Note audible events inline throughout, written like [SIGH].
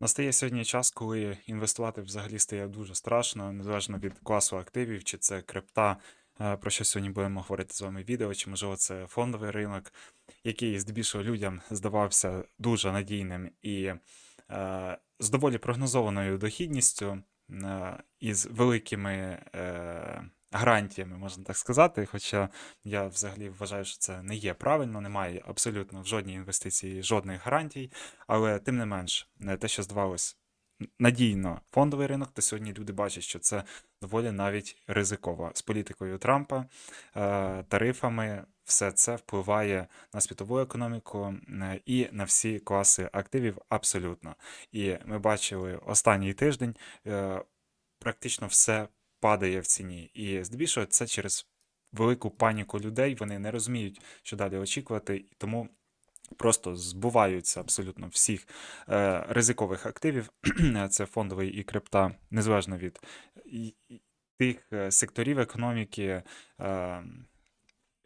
Настає сьогодні час, коли інвестувати взагалі стає дуже страшно, незалежно від класу активів, чи це крипта, е, про що сьогодні будемо говорити з вами відео, чи можливо це фондовий ринок, який здебільшого людям здавався дуже надійним і е, з доволі прогнозованою дохідністю е, і з великими е, гарантіями, можна так сказати. Хоча я взагалі вважаю, що це не є правильно, немає абсолютно в жодній інвестиції жодних гарантій. Але тим не менш, е, те, що здавалось надійно фондовий ринок, то сьогодні люди бачать, що це доволі навіть ризиково. З політикою Трампа, е, тарифами, все це впливає на світову економіку е, і на всі класи активів абсолютно. І ми бачили останній тиждень, практично все падає в ціні. І здебільшого це через велику паніку людей. Вони не розуміють, що далі очікувати, і тому просто збуваються абсолютно всіх е, ризикових активів. [CLEARS THROAT] Це фондовий і крипта, незалежно від тих е, секторів економіки. Е,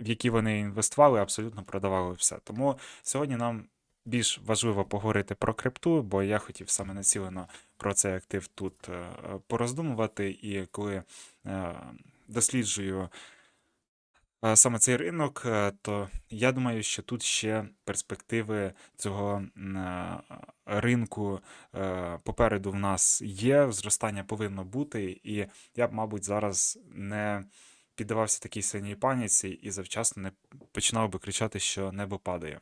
в які вони інвестували, абсолютно продавали все. Тому сьогодні нам більш важливо поговорити про крипту, бо я хотів саме націлено про цей актив тут е, пороздумувати. І коли е, досліджую е, саме цей ринок, то я думаю, що тут ще перспективи цього ринку попереду в нас є, зростання повинно бути, і я б, мабуть, зараз не піддавався такій сильній паніці і завчасно не починав би кричати, що небо падає.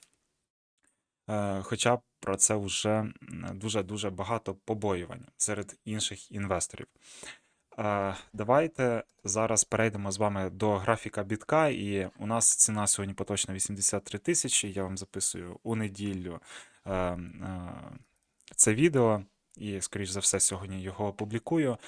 Е, Хоча про це вже дуже-дуже багато побоювань серед інших інвесторів. Е, Давайте зараз перейдемо з вами до графіка бітка, і у нас ціна сьогодні поточна 83 тисячі. Я вам записую у неділю е, це відео, і, скоріш за все, сьогодні його опублікую.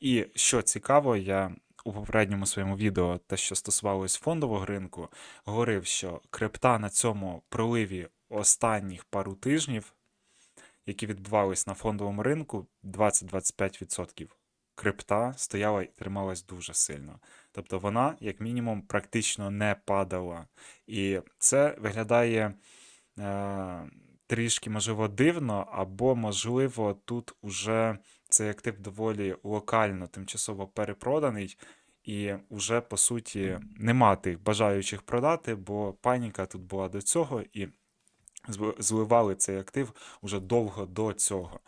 І що цікаво, я у попередньому своєму відео, те, що стосувалось фондового ринку, говорив, що крипта на цьому проливі останніх пару тижнів, які відбувались на фондовому ринку, 20-25% крипта стояла і трималась дуже сильно. Тобто вона, як мінімум, практично не падала. І це виглядає е, трішки, можливо, дивно, або, можливо, тут уже цей актив доволі локально, тимчасово перепроданий, і вже, по суті, нема тих бажаючих продати, бо паніка тут була до цього, і зливали цей актив уже довго до цього.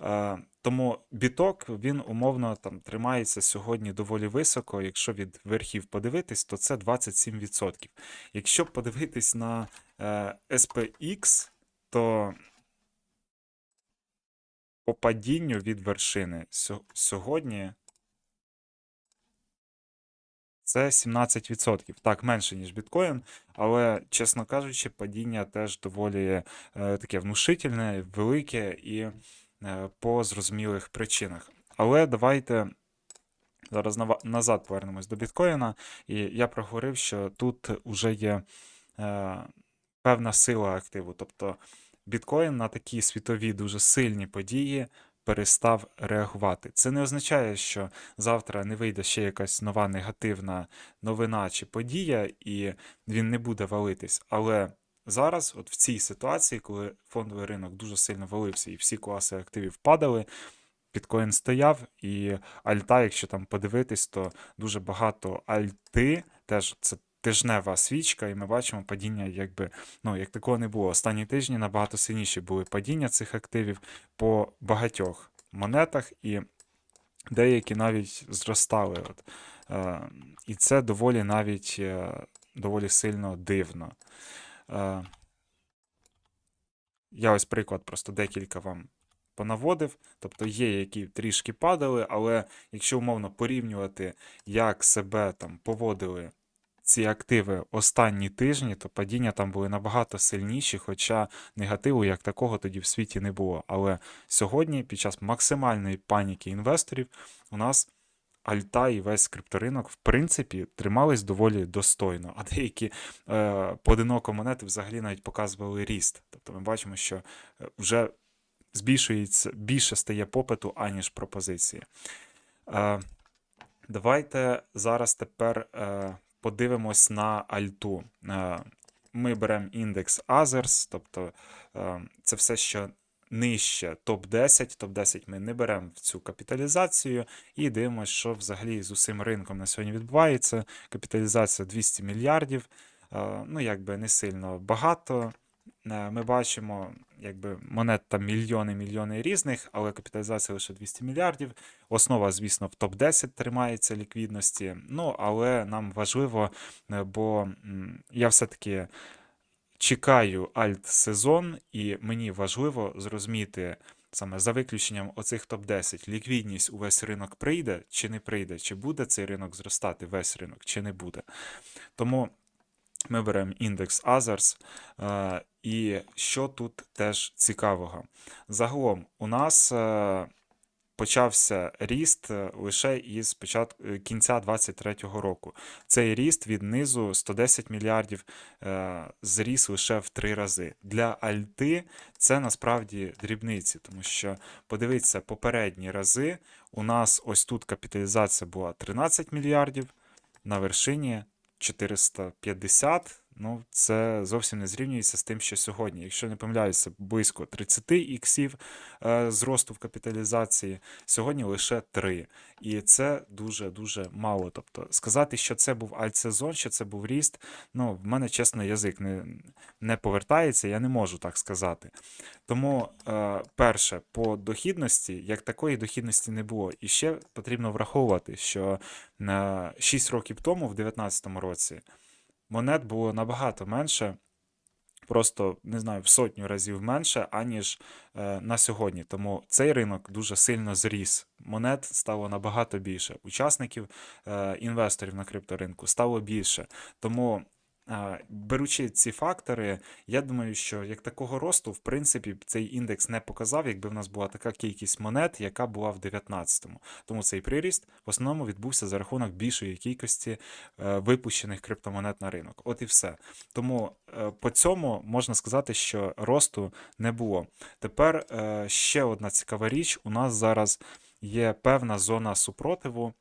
Е, Тому біток він умовно там тримається сьогодні доволі високо. Якщо від верхів подивитись, то це 27%. Якщо подивитись на е, SPX, то по падінню від вершини сьогодні це 17%. Так, менше, ніж біткоін, але, чесно кажучи, падіння теж доволі е, таке внушительне, велике і е, по зрозумілих причинах. Але давайте зараз назад повернемось до біткоїна. І я проговорив, що тут вже є е, певна сила активу. Тобто біткоін на такі світові дуже сильні події перестав реагувати. Це не означає, що завтра не вийде ще якась нова негативна новина чи подія, і він не буде валитись. Але зараз, от в цій ситуації, коли фондовий ринок дуже сильно валився і всі класи активів падали. Біткоін стояв, і альта, якщо там подивитись, то дуже багато альти, теж це тижнева свічка, і ми бачимо падіння, якби ну як такого не було. Останні тижні набагато сильніші були падіння цих активів по багатьох монетах, і деякі навіть зростали. От. Е, і це доволі навіть е, доволі сильно дивно. Е, я ось приклад просто декілька вам понаводив. Тобто є, які трішки падали, але якщо умовно порівнювати, як себе там поводили ці активи останні тижні, то падіння там були набагато сильніші, хоча негативу як такого тоді в світі не було. Але сьогодні, під час максимальної паніки інвесторів, у нас альта і весь крипторинок, в принципі, тримались доволі достойно, а деякі е, поодиноко монети взагалі навіть показували ріст. Тобто ми бачимо, що е, вже збільшується, більше стає попиту, аніж пропозиції. Е, давайте зараз тепер е, подивимось на альту. Е, ми беремо індекс Others, тобто е, це все, що нижче топ-10. Топ-10 ми не беремо в цю капіталізацію і дивимося, що взагалі з усім ринком на сьогодні відбувається. Капіталізація 200 мільярдів. Е, Ну, якби не сильно багато. Ми бачимо, якби монет там мільйони, мільйони різних, але капіталізація лише 200 мільярдів. Основа, звісно, в топ-10 тримається ліквідності. Ну, але нам важливо, е, бо я все-таки чекаю альт-сезон, і мені важливо зрозуміти. Саме за виключенням оцих топ-10, ліквідність увесь ринок прийде чи не прийде, чи буде цей ринок зростати, весь ринок, чи не буде. Тому ми беремо індекс Others. е, І що тут теж цікавого? Загалом, у нас е, почався ріст е, лише із початку кінця 2023 року. Цей ріст від низу 110 мільярдів зріс лише в три рази. Для Альти це насправді дрібниці, тому що подивіться, попередні рази у нас ось тут капіталізація була 13 мільярдів, на вершині 450. Ну, це зовсім не зрівнюється з тим, що сьогодні. Якщо не помиляюся, близько 30 іксів е, зросту в капіталізації, сьогодні лише 3. І це дуже-дуже мало. Тобто сказати, що це був альтсезон, що це був ріст, ну, в мене, чесно, язик не, не повертається, я не можу так сказати. Тому, е, перше, по дохідності, як такої дохідності не було. І ще потрібно враховувати, що е, 6 років тому, в 2019 році, монет було набагато менше, просто не знаю, в сотню разів менше, аніж е, на сьогодні. Тому цей ринок дуже сильно зріс. Монет стало набагато більше. Учасників, е, інвесторів на крипторинку стало більше. Тому. Беручи ці фактори, я думаю, що як такого росту, в принципі, цей індекс не показав, якби в нас була така кількість монет, яка була в 19-му. Тому цей приріст в основному відбувся за рахунок більшої кількості е, випущених криптомонет на ринок. От і все. Тому е, по цьому можна сказати, що росту не було. Тепер е, ще одна цікава річ: у нас зараз є певна зона супротиву.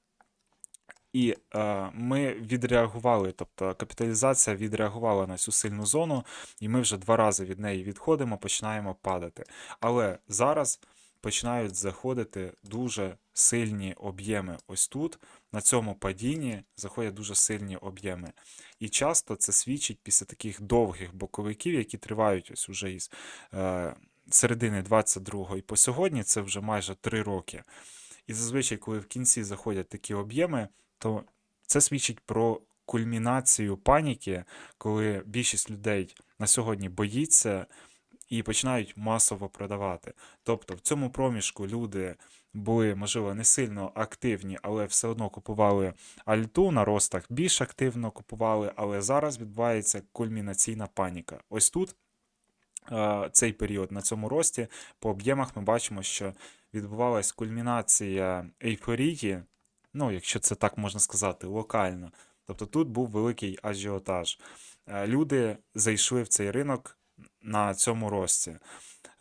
І е, ми відреагували, тобто капіталізація відреагувала на цю сильну зону, і ми вже два рази від неї відходимо, починаємо падати. Але зараз починають заходити дуже сильні об'єми. Ось тут, на цьому падінні, заходять дуже сильні об'єми. І часто це свідчить після таких довгих боковиків, які тривають ось уже із е, середини 22-го і по сьогодні, це вже майже 3 роки. І зазвичай, коли в кінці заходять такі об'єми, то це свідчить про кульмінацію паніки, коли більшість людей на сьогодні боїться і починають масово продавати. Тобто в цьому проміжку люди були, можливо, не сильно активні, але все одно купували альту на ростах, більш активно купували, але зараз відбувається кульмінаційна паніка. Ось тут е, цей період на цьому рості по об'ємах ми бачимо, що відбувалась кульмінація ейфорії, ну, якщо це так можна сказати, локально. Тобто тут був великий ажіотаж. Е, Люди зайшли в цей ринок на цьому рості.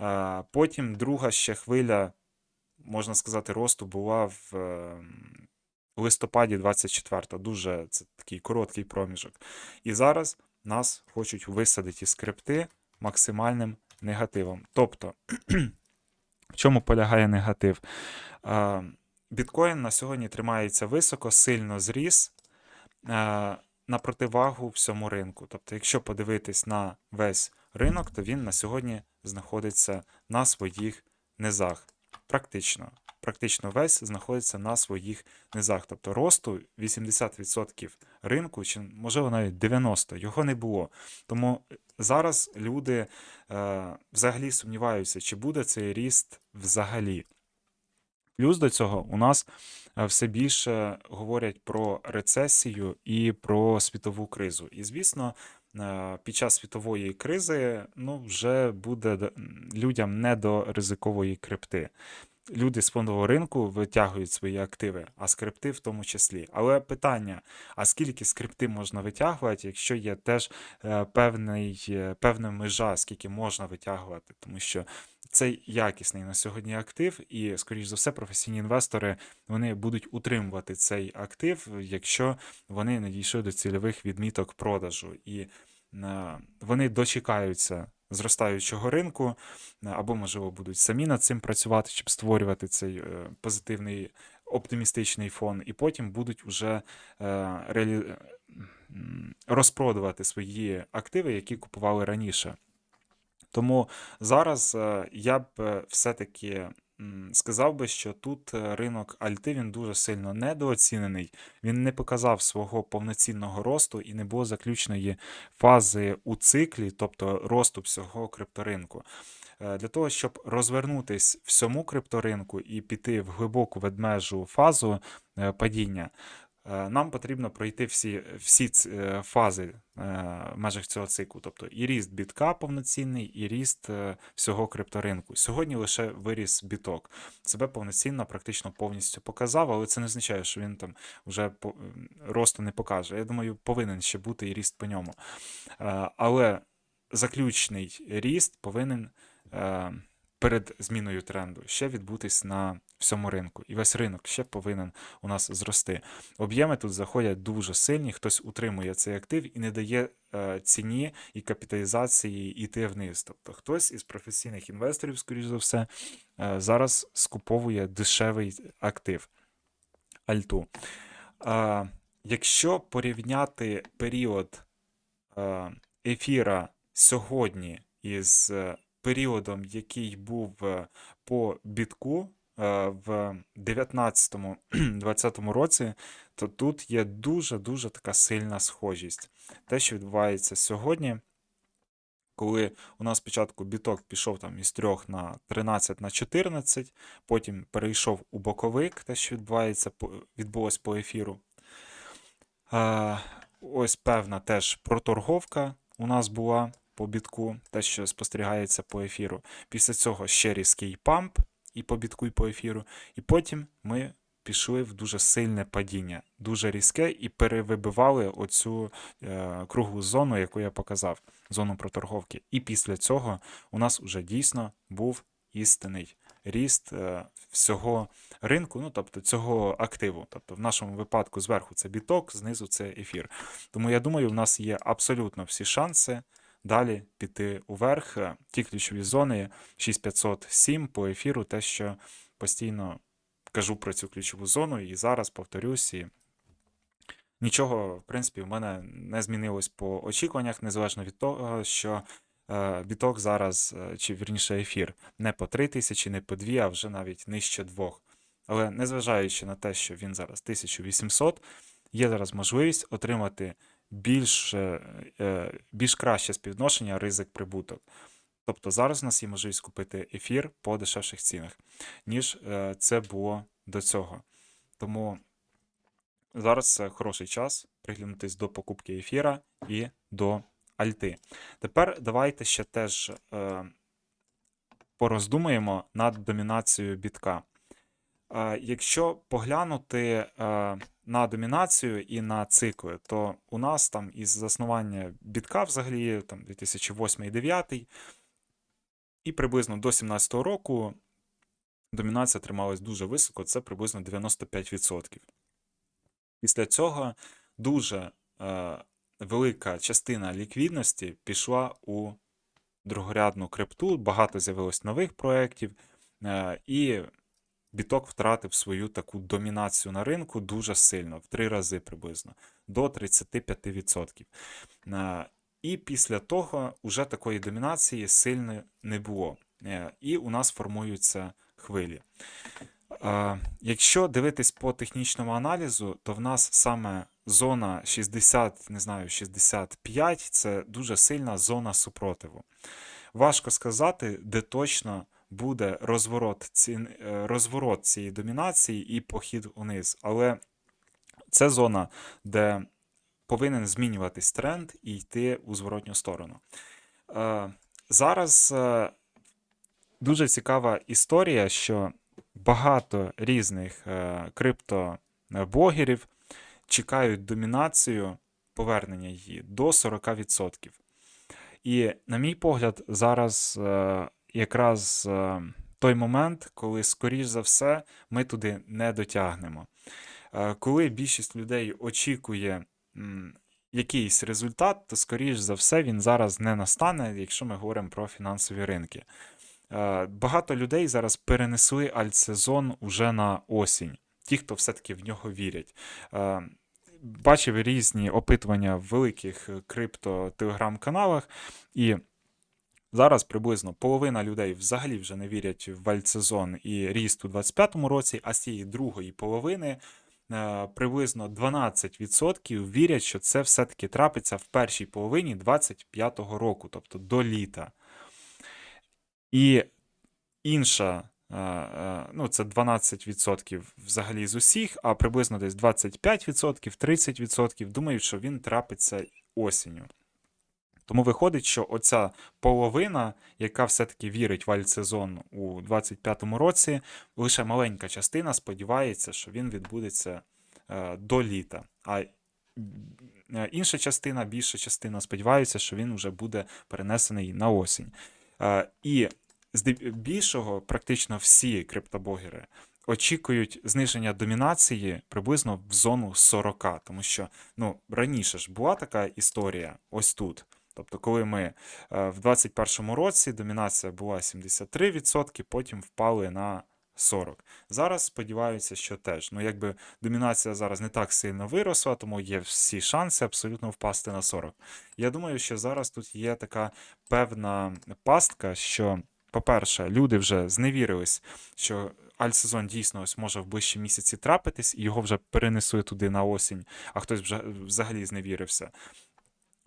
Е, Потім друга ще хвиля, можна сказати, росту була в е, листопаді 24 Дуже це такий короткий проміжок. І зараз нас хочуть висадити із скрипти максимальним негативом. Тобто, [CLEARS THROAT] в чому полягає негатив? Біткоін на сьогодні тримається високо, сильно зріс е, на противагу всьому ринку. Тобто, якщо подивитись на весь ринок, то він на сьогодні знаходиться на своїх низах. Практично. Практично весь знаходиться на своїх низах. Тобто росту 80% ринку, чи можливо навіть 90%, його не було. Тому зараз люди е, взагалі сумніваються, чи буде цей ріст взагалі. Плюс до цього у нас е, все більше говорять про рецесію і про світову кризу. І, звісно, е, під час світової кризи ну, вже буде людям не до ризикової крипти. Люди з фондового ринку витягують свої активи, а скрипти в тому числі. Але питання: а скільки скрипти можна витягувати, якщо є теж е, певний, певна межа, скільки можна витягувати, тому що це якісний на сьогодні актив, і, скоріш за все, професійні інвестори вони будуть утримувати цей актив, якщо вони не дійшли до цільових відміток продажу. І е, вони дочекаються зростаючого ринку, е, або, можливо, будуть самі над цим працювати, щоб створювати цей е, позитивний оптимістичний фон, і потім будуть вже реалі... розпродувати свої активи, які купували раніше. Тому зараз е, я б е, все-таки сказав би, що тут е, ринок Альти він дуже сильно недооцінений. Він не показав свого повноцінного росту і не було заключеної фази у циклі, тобто росту всього крипторинку. Для того, щоб розвернутись всьому крипторинку і піти в глибоку ведмежу фазу падіння, нам потрібно пройти всі, всі е, фази е, в межах цього циклу, тобто і ріст бітка повноцінний, і ріст е, всього крипторинку. Сьогодні лише виріс біток. Себе повноцінно, практично повністю показав, але це не означає, що він там вже росту не покаже. Я думаю, повинен ще бути і ріст по ньому. Е, Але заключний ріст повинен е, перед зміною тренду ще відбутись на всьому ринку. І весь ринок ще повинен у нас зрости. Об'єми тут заходять дуже сильні, хтось утримує цей актив і не дає е, ціні і капіталізації йти вниз. Тобто хтось із професійних інвесторів, скоріш за все, е, зараз скуповує дешевий актив альту. Е, Якщо порівняти період ефіра сьогодні із періодом, який був е, по бітку е, в 19-20 році, то тут є дуже-дуже така сильна схожість. Те, що відбувається сьогодні, коли у нас спочатку біток пішов там із 3 на 13 на 14, потім перейшов у боковик, те, що відбувається, відбулось по ефіру. Е, Ось певна теж проторговка у нас була по бітку, те, що спостерігається по ефіру. Після цього ще різкий памп і по бітку, і по ефіру. І потім ми пішли в дуже сильне падіння, дуже різке, і перевибивали оцю е, круглу зону, яку я показав, зону проторговки. І після цього у нас уже дійсно був істинний ріст е, всього ринку, ну тобто цього активу. Тобто, в нашому випадку зверху це біток, знизу це ефір. Тому я думаю, в нас є абсолютно всі шанси далі піти уверх. Е, Ті ключові зони 6507 по ефіру, те, що постійно кажу про цю ключову зону, і зараз повторюсь. І нічого, в принципі, в мене не змінилось по очікуваннях, незалежно від того, що е, біток зараз, е, чи вірніше ефір, не по 3 тисячі, не по 2, а вже навіть нижче 2. Але незважаючи на те, що він зараз 1800, є зараз можливість отримати більш, е, більш краще співвідношення ризик-прибуток. Тобто зараз у нас є можливість купити ефір по дешевших цінах, ніж е, це було до цього. Тому зараз хороший час приглянутись до покупки ефіра і до альти. Тепер давайте ще теж е, пороздумаємо над домінацією бітка. Якщо поглянути на домінацію і на цикли, то у нас там із заснування бітка взагалі там 2008 і 2009 і приблизно до 2017 року домінація трималась дуже високо, це приблизно 95%. Після цього дуже е, велика частина ліквідності пішла у другорядну крипту, багато з'явилось нових проєктів, е, і біток втратив свою таку домінацію на ринку дуже сильно, в три рази приблизно, до 35%. Е, І після того вже такої домінації сильно не було. Е, І у нас формуються хвилі. Е, Якщо дивитись по технічному аналізу, то в нас саме зона 60, не знаю, 65 це дуже сильна зона супротиву. Важко сказати, де точно буде розворот, цін, е, розворот цієї домінації і похід униз. Але це зона, де повинен змінюватись тренд і йти у зворотню сторону. Е, Зараз е, дуже цікава історія, що багато різних криптоблогерів чекають домінацію повернення її до 40%. І, на мій погляд, зараз якраз е, той момент, коли, скоріш за все, ми туди не дотягнемо. Е, коли більшість людей очікує якийсь результат, то, скоріш за все, він зараз не настане, якщо ми говоримо про фінансові ринки. Е, Багато людей зараз перенесли альтсезон уже на осінь, ті, хто все-таки в нього вірять. Бачив різні опитування в великих крипто-телеграм-каналах, і зараз приблизно половина людей взагалі вже не вірять в альтсезон і ріст у 25-му році, а з цієї другої половини е, приблизно 12% вірять, що це все-таки трапиться в першій половині 25-го року, тобто до літа. І інша, е, е, ну це 12% взагалі з усіх, а приблизно десь 25%, 30% думають, що він трапиться осінню. Тому виходить, що оця половина, яка все-таки вірить в альтсезон у 25-му році, лише маленька частина сподівається, що він відбудеться е, до літа. А е, інша частина, більша частина сподівається, що він вже буде перенесений на осінь. Е, і здебільшого практично всі криптобогери очікують зниження домінації приблизно в зону 40, тому що ну, раніше ж була така історія ось тут. Тобто, коли ми е, в 2021 році домінація була 73%, потім впали на 40. Зараз сподіваюся, що теж. Ну, якби домінація зараз не так сильно виросла, тому є всі шанси абсолютно впасти на 40. Я думаю, що зараз тут є така певна пастка, що, по-перше, люди вже зневірились, що альтсезон дійсно ось може в ближчі місяці трапитись, і його вже перенесли туди на осінь, а хтось вже взагалі зневірився.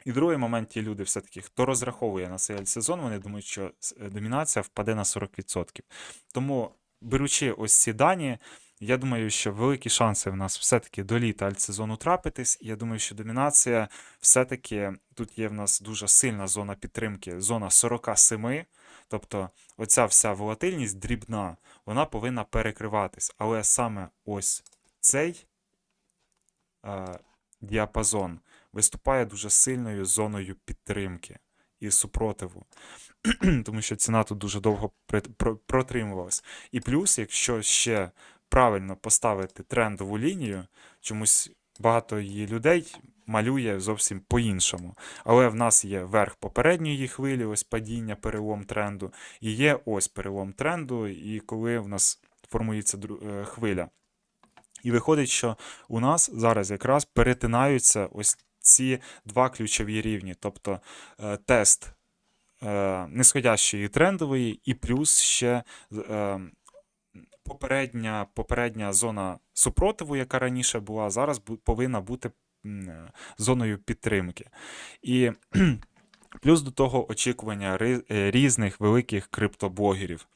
І другий момент ті люди, все-таки, хто розраховує на цей альтсезон, вони думають, що е, домінація впаде на 40%. Тому, беручи ось ці дані, я думаю, що великі шанси в нас все-таки до літа альтсезону трапитись. Я думаю, що домінація все-таки тут є в нас дуже сильна зона підтримки, зона 47. Тобто, оця вся волатильність дрібна, вона повинна перекриватись. Але саме ось цей е, діапазон виступає дуже сильною зоною підтримки і супротиву, [CLEARS THROAT] тому що ціна тут дуже довго протримувалась. І плюс, якщо ще правильно поставити трендову лінію, чомусь багато її людей малює зовсім по-іншому. Але в нас є верх попередньої хвилі, ось падіння, перелом тренду, і є ось перелом тренду, і коли в нас формується е, хвиля. І виходить, що у нас зараз якраз перетинаються ось ці два ключові рівні, тобто е, тест е, нисходящої трендової, і плюс ще е, попередня попередня зона супротиву, яка раніше була, зараз повинна бути зоною підтримки. І [CLEARS THROAT] плюс до того очікування різних великих криптоблогерів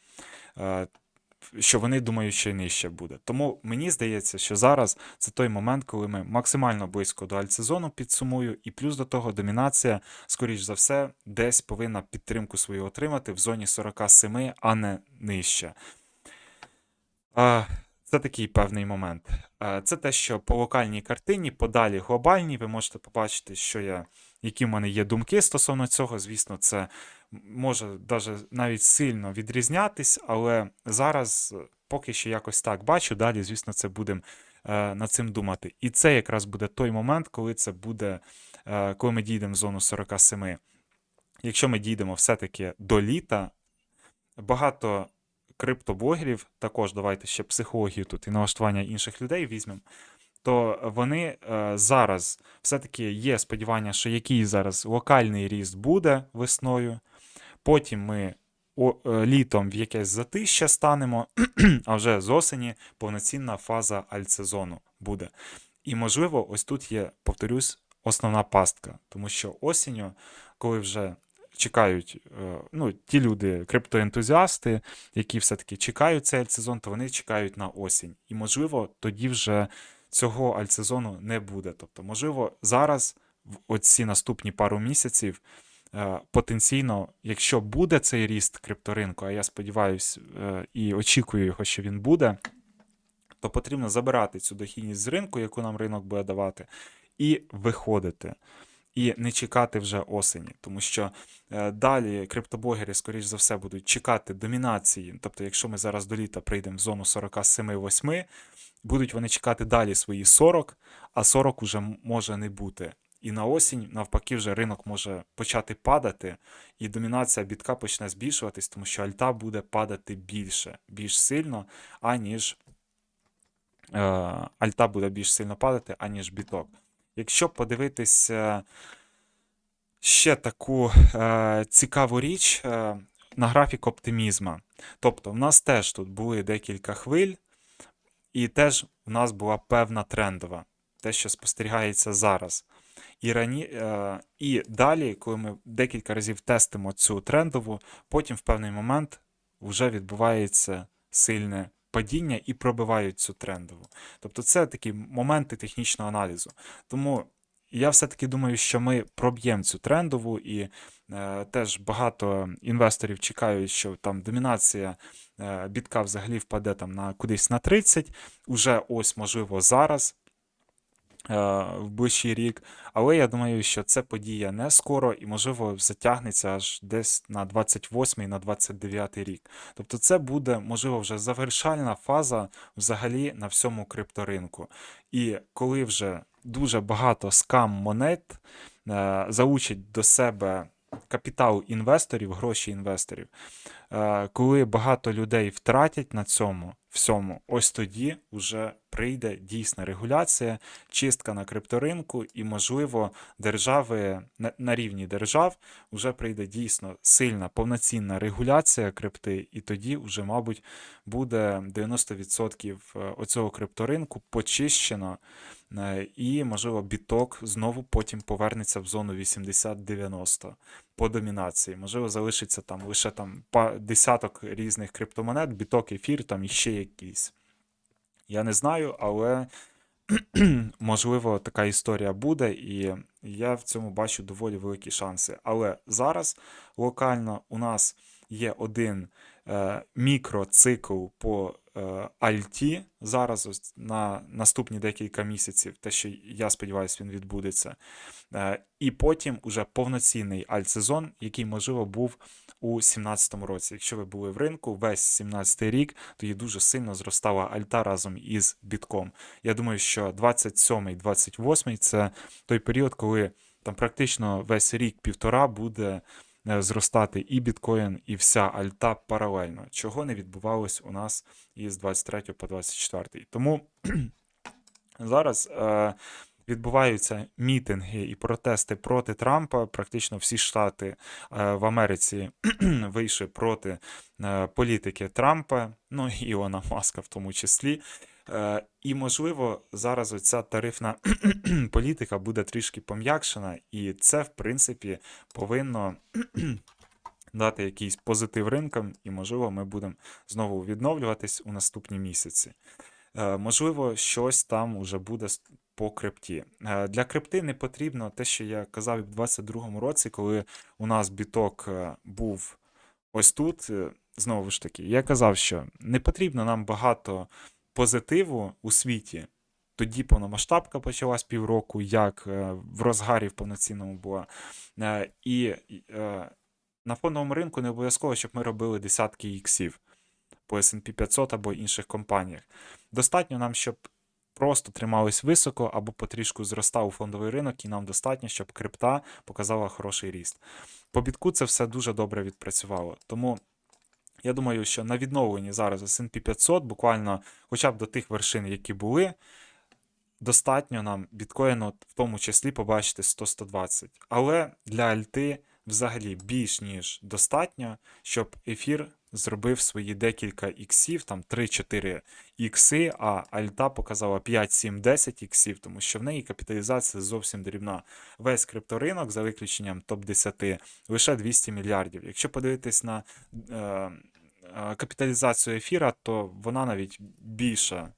що вони думають, що нижче буде. Тому мені здається, що зараз це той момент, коли ми максимально близько до альтсезону підсумую, і плюс до того домінація, скоріш за все, десь повинна підтримку свою отримати в зоні 47, а не нижче. Це такий певний момент. Це те, що по локальній картині, подалі глобальній, ви можете побачити, що я, які в мене є думки стосовно цього. Звісно, це може навіть сильно відрізнятись, але зараз поки що якось так бачу. Далі, звісно, це будемо е, над цим думати. І це якраз буде той момент, коли це буде, е, коли ми дійдемо в зону 47. Якщо ми дійдемо все-таки до літа, багато криптоблогерів, також давайте ще психологію тут і налаштування інших людей візьмемо. То вони е, зараз все-таки є сподівання, що який зараз локальний ріст буде весною. Потім ми е, літом в якесь затища станемо, [CLEARS THROAT] а вже з осені повноцінна фаза альтсезону буде. І, можливо, ось тут є, повторюсь, основна пастка, тому що осінню, коли вже чекають е, ну, ті люди, криптоентузіасти, які все-таки чекають цей альтсезон, то вони чекають на осінь. І, можливо, тоді вже цього альтсезону не буде. Тобто, можливо, зараз, в оці наступні пару місяців, потенційно, якщо буде цей ріст крипторинку, а я сподіваюся е, і очікую його, що він буде, то потрібно забирати цю дохідність з ринку, яку нам ринок буде давати, і виходити і не чекати вже осені, тому що е, далі криптобогери, скоріш за все, будуть чекати домінації. Тобто, якщо ми зараз до літа прийдемо в зону 47-8, будуть вони чекати далі свої 40, а 40 уже може не бути. І на осінь, навпаки, вже ринок може почати падати, і домінація бітка почне збільшуватись, тому що альта буде падати більше, більш сильно, аніж е, альта буде більш сильно падати, аніж біток. Якщо подивитися ще таку е, цікаву річ е, на графік оптимізма. Тобто, в нас теж тут були декілька хвиль, і теж в нас була певна трендова, те, що спостерігається зараз. І, рані... е, і далі, коли ми декілька разів тестимо цю трендову, потім в певний момент вже відбувається сильне падіння і пробивають цю трендову. Тобто це такі моменти технічного аналізу. Тому я все-таки думаю, що ми проб'ємо цю трендову, і е, теж багато інвесторів чекають, що там домінація е, бітка взагалі впаде там на кудись на 30, уже ось можливо зараз. Е, В ближчий рік, але я думаю, що це подія не скоро і, можливо, затягнеться аж десь на 28 на 29 рік. Тобто, це буде, можливо, вже завершальна фаза взагалі на всьому крипторинку. І коли вже дуже багато скам монет е, залучать до себе капітал інвесторів, гроші інвесторів, е, коли багато людей втратять на цьому всьому, ось тоді вже прийде дійсна регуляція, чистка на крипторинку, і, можливо, держави на, рівні держав вже прийде дійсно сильна повноцінна регуляція крипти, і тоді вже, мабуть, буде 90% оцього крипторинку почищено. Е, І, можливо, біток знову потім повернеться в зону 80-90 по домінації. Можливо, залишиться там лише там десяток різних криптомонет, біток, ефір, там іще якісь. Я не знаю, але [CLEARS THROAT] можливо така історія буде, і я в цьому бачу доволі великі шанси. Але зараз локально у нас є один мікроцикл по е, Альті. Зараз на наступні декілька місяців, те, що я сподіваюся, він відбудеться. Е, і потім уже повноцінний альтсезон, який, можливо, був у 17-му році. Якщо ви були в ринку, весь 17-й рік, тоді дуже сильно зростала альта разом із бітком. Я думаю, що 27-й, 28-й це той період, коли там практично весь рік-півтора буде е, зростати і біткоін, і вся альта паралельно, чого не відбувалось у нас із 23 по 24. Тому [CLEARS THROAT] зараз е, відбуваються мітинги і протести проти Трампа. Практично всі штати е, в Америці [CLEARS THROAT] вийшли проти е, політики Трампа, ну і Ілона Маска в тому числі. Е, І, можливо, зараз оця тарифна [CLEARS THROAT] політика буде трішки пом'якшена, і це, в принципі, повинно [CLEARS THROAT] дати якийсь позитив ринкам, і, можливо, ми будемо знову відновлюватись у наступні місяці. Е, Можливо, щось там уже буде по крипті. Е, Для крипти не потрібно те, що я казав в 22-му році, коли у нас біток був ось тут. Знову ж таки, я казав, що не потрібно нам багато позитиву у світі. Тоді повномасштабка почалась півроку, як е, в розгарі в повноцінному була. Е, І е, на фондовому ринку не обов'язково, щоб ми робили десятки іксів по S&P 500 або інших компаніях. Достатньо нам, щоб просто тримались високо або потрішку зростав фондовий ринок, і нам достатньо, щоб крипта показала хороший ріст. По бітку це все дуже добре відпрацювало. Тому я думаю, що на відновленні зараз S&P 500, буквально хоча б до тих вершин, які були, достатньо нам біткоїну в тому числі побачити 100-120. Але для альти взагалі більш ніж достатньо, щоб ефір зробив свої декілька іксів, там 3-4 ікси, а альта показала 5, 7, 10 іксів, тому що в неї капіталізація зовсім дрібна. Весь крипторинок, за виключенням топ-10, лише 200 мільярдів. Якщо подивитись на е, капіталізацію ефіра, то вона навіть більша.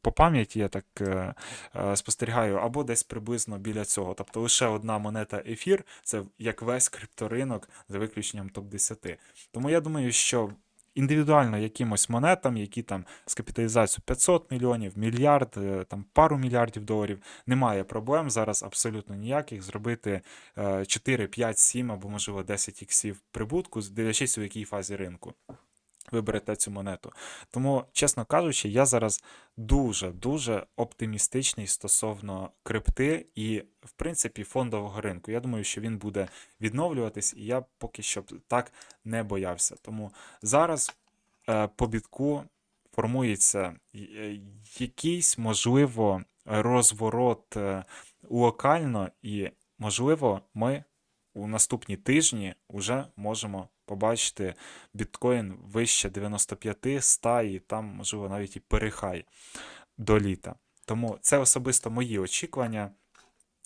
По пам'яті я так е, е, спостерігаю, або десь приблизно біля цього. Тобто лише одна монета ефір це як весь крипторинок за виключенням топ-10. Тому я думаю, що індивідуально якимось монетам, які там з капіталізацією 500 мільйонів, мільярд, е, там пару мільярдів доларів, немає проблем зараз абсолютно ніяких зробити е, 4, 5, 7 або можливо 10 іксів прибутку, дивлячись у якій фазі ринку. Ви берете цю монету. Тому, чесно кажучи, я зараз дуже-дуже оптимістичний стосовно крипти і, в принципі, фондового ринку. Я думаю, що він буде відновлюватись, і я поки що так не боявся. Тому зараз е, по бітку формується е, якийсь, можливо, розворот е, локально, і, можливо, ми у наступні тижні вже можемо побачити біткоін вище 95, 100 і там, можливо, навіть і перехай до літа. Тому це особисто мої очікування.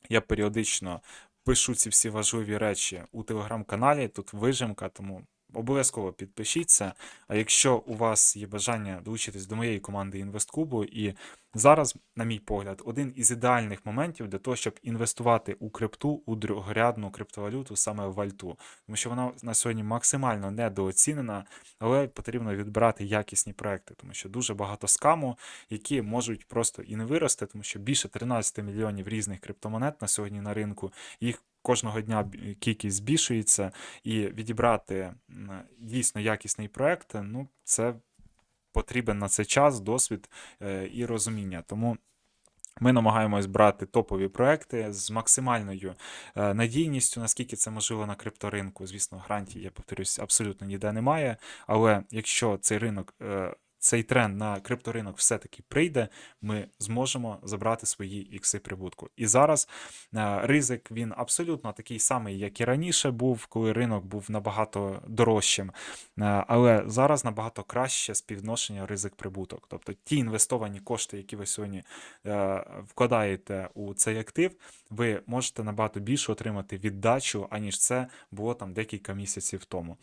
Я періодично пишу ці всі важливі речі у телеграм-каналі. Тут вижимка, тому обов'язково підпишіться. А якщо у вас є бажання долучитись до моєї команди інвесткубу, і зараз, на мій погляд, один із ідеальних моментів для того, щоб інвестувати у крипту, у другорядну криптовалюту, саме в вальту, тому що вона на сьогодні максимально недооцінена, але потрібно відбирати якісні проекти, тому що дуже багато скаму, які можуть просто і не вирости, тому що більше 13 мільйонів різних криптомонет на сьогодні на ринку. Їх кожного дня кількість збільшується, і відібрати дійсно якісний проект, ну це потрібен на це час, досвід е, і розуміння. Тому ми намагаємось брати топові проекти з максимальною е, надійністю, наскільки це можливо на крипторинку. Звісно, гарантій, я повторюсь, абсолютно ніде немає. Але якщо цей ринок, е, цей тренд на крипторинок все-таки прийде, ми зможемо забрати свої ікси прибутку. І зараз е, ризик він абсолютно такий самий, як і раніше був, коли ринок був набагато дорожчим. Е, Але зараз набагато краще співвідношення ризик-прибуток. Тобто ті інвестовані кошти, які ви сьогодні е, вкладаєте у цей актив, ви можете набагато більше отримати віддачу, аніж це було там декілька місяців тому.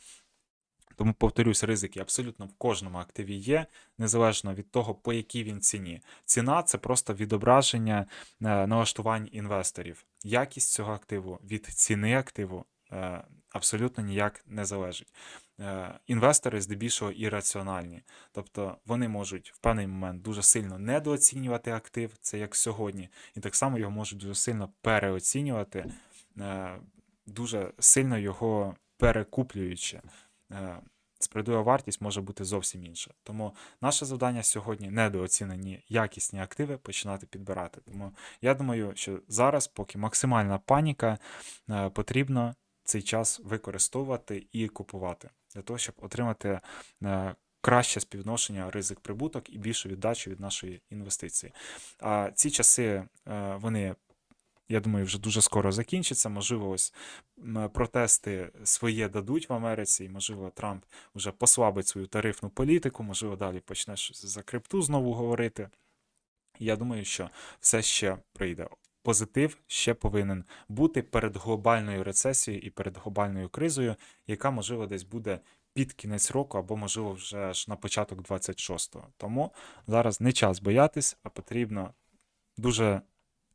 Тому, повторюсь, ризики абсолютно в кожному активі є, незалежно від того, по якій він ціні. Ціна це просто відображення е, налаштувань інвесторів. Якість цього активу від ціни активу е, абсолютно ніяк не залежить. Е, Інвестори здебільшого ірраціональні, тобто вони можуть в певний момент дуже сильно недооцінювати актив, це як сьогодні, і так само його можуть дуже сильно переоцінювати, дуже сильно його перекуплюючи. Справедлива вартість може бути зовсім інша. Тому наше завдання сьогодні недооцінені якісні активи починати підбирати. Тому я думаю, що зараз, поки максимальна паніка, е, потрібно цей час використовувати і купувати для того, щоб отримати е, краще співвідношення ризик-прибуток і більшу віддачу від нашої інвестиції. А ці часи е, вони. Я думаю, вже дуже скоро закінчиться. Можливо, ось протести своє дадуть в Америці, і можливо, Трамп вже послабить свою тарифну політику, можливо, далі почне за крипту знову говорити. Я думаю, що все ще прийде. Позитив ще повинен бути перед глобальною рецесією і перед глобальною кризою, яка, можливо, десь буде під кінець року, або, можливо, вже ж на початок 26-го. Тому зараз не час боятись, а потрібно дуже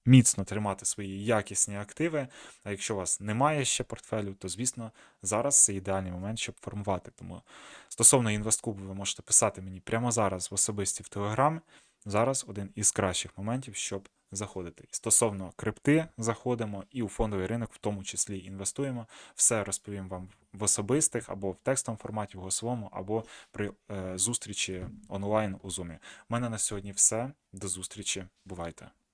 міцно тримати свої якісні активи. А якщо у вас немає ще портфелю, то звісно зараз це ідеальний момент, щоб формувати. Тому стосовно інвесткубу, ви можете писати мені прямо зараз в особисті в Телеграм. Зараз один із кращих моментів, щоб заходити. Стосовно крипти, заходимо і у фондовий ринок, в тому числі інвестуємо. Все розповім вам в особистих або в текстовому форматі, в голосовому, або при е, зустрічі онлайн у Zoom. У мене на сьогодні все. До зустрічі. Бувайте!